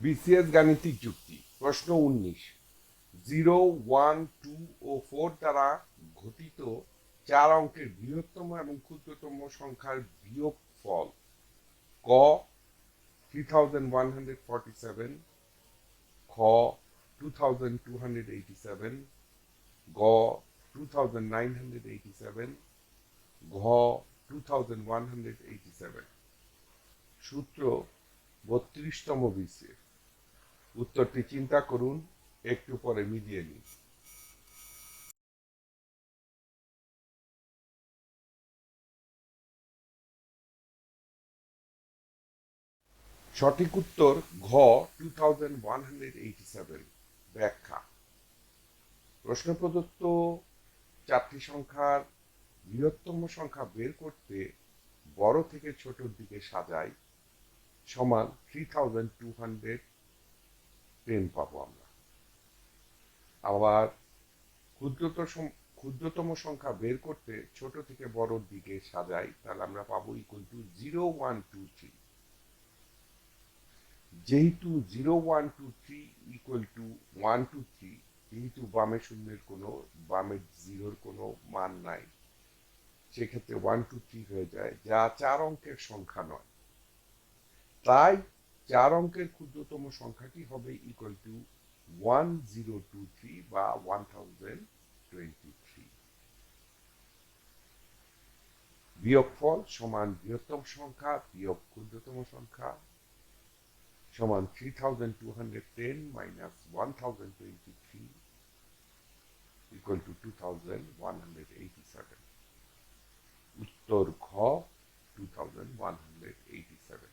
BCS গাণিতিক যুক্তি, প্রশ্ন উনিশ। জিরো ওয়ান টু ও ফোর দ্বারা ঘটিত চার অঙ্কের বৃহত্তম এবং ক্ষুদ্রতম সংখ্যার বিয়োগ ফল ক three thousand one hundred forty seven খ two thousand two hundred eighty seven গ two thousand nine hundred eighty seven ঘ two thousand one hundred eighty seven সূত্র বত্রিশতম বিসিএস উত্তরটি চিন্তা করুন, একটু পরে মিলিয়ে নিন। সঠিক উত্তর ঘ টু ব্যাখ্যা। প্রশ্ন প্রদত্ত চারটি সংখ্যার বৃহত্তম সংখ্যা বের করতে বড় থেকে ছোটর দিকে সাজাই, সমান three thousand two hundred ten পাবো আমরা। আবার ক্ষুদ্রতম ক্ষুদ্রতম সংখ্যা বের করতে ছোট থেকে বড়র দিকে সাজাই, তাহলে আমরা পাবো equal to zero one two three যেহেতু zero one two three equal to one two three যেহেতু বামে শূন্যের কোনো, বামে জিরোর কোনো মান নাই, সেক্ষেত্রে ওয়ান টু থ্রি হয়ে যায়, যা চার অঙ্কের সংখ্যা নয়। তাই চার অঙ্কের ক্ষুদ্রতম সংখ্যাটি হবে equal to one zero two three বা ওয়ান থাউজেন্ড টোয়েন্টি থ্রি বিয়োগফল সমান বৃহত্তম সংখ্যা, বিয়োগ ক্ষুদ্রতম সংখ্যা সমান three thousand two hundred ten minus one thousand twenty three equal to two thousand one hundred eighty seven উত্তর ঘ two thousand one hundred eighty seven